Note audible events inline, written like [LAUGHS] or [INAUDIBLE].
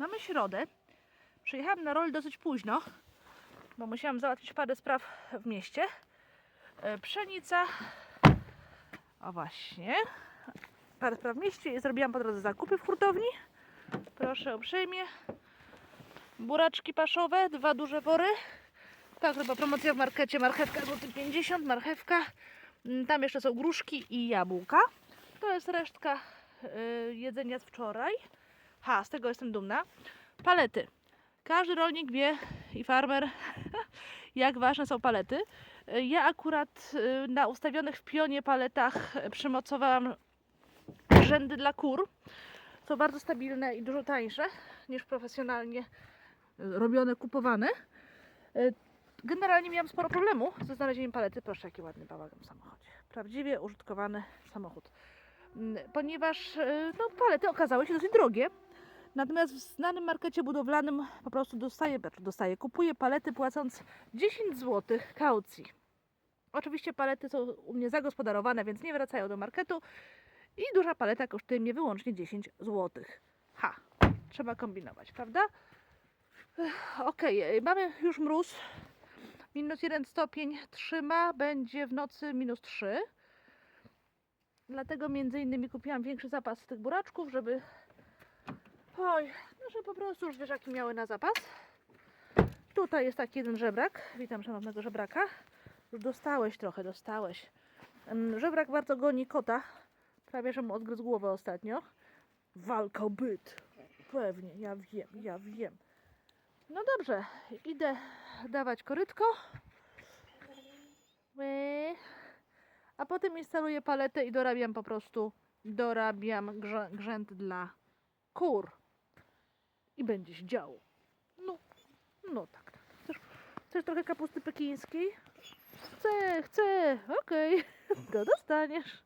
Mamy środę. Przyjechałam na rol dosyć późno, bo musiałam załatwić parę spraw w mieście. E, Pszenica. O właśnie. Parę spraw w mieście zrobiłam po drodze zakupy w hurtowni. Proszę uprzejmie. Buraczki paszowe, dwa duże wory. Tak, chyba promocja w markecie. Marchewka złoty 50, marchewka. Mm, Tam jeszcze są gruszki i jabłka. To jest resztka y, jedzenia z wczoraj. Ha, z tego jestem dumna. Palety. Każdy rolnik wie i farmer, [LAUGHS] jak ważne są palety. Ja akurat y, na ustawionych w pionie paletach przymocowałam rzędy dla kur. Są bardzo stabilne i dużo tańsze niż profesjonalnie robione, kupowane. Y, Generalnie miałam sporo problemu ze znalezieniem palety. Proszę, jaki ładny bałagan w samochodzie. Prawdziwie użytkowany samochód. Mm, Ponieważ y, no, palety okazały się dosyć drogie. Natomiast w znanym markecie budowlanym po prostu dostaję, znaczy dostaję, kupuję palety płacąc 10 zł kaucji. Oczywiście palety są u mnie zagospodarowane, więc nie wracają do marketu i duża paleta kosztuje mnie wyłącznie 10 zł. Ha, trzeba kombinować, prawda? Okej, y, mamy już mróz. Minus 1 stopień trzyma, będzie w nocy minus 3. Dlatego między innymi kupiłam większy zapas tych buraczków, żeby oj, no żeby po prostu już zwierzaki miały na zapas. Tutaj jest taki jeden żebrak. Witam szanownego żebraka. Już dostałeś trochę, dostałeś. Em, Żebrak bardzo goni kota. Prawie, że mu odgryzł głowę ostatnio. Walka o byt. Pewnie, ja wiem, ja wiem. No dobrze, idę dawać korytko. A potem instaluję paletę i dorabiam po prostu, dorabiam grzęt dla kur. I będzie się działo. No, no tak, tak. Chcesz, chcesz trochę kapusty pekińskiej? Chcę, chcę. Okej, [LAUGHS] to dostaniesz.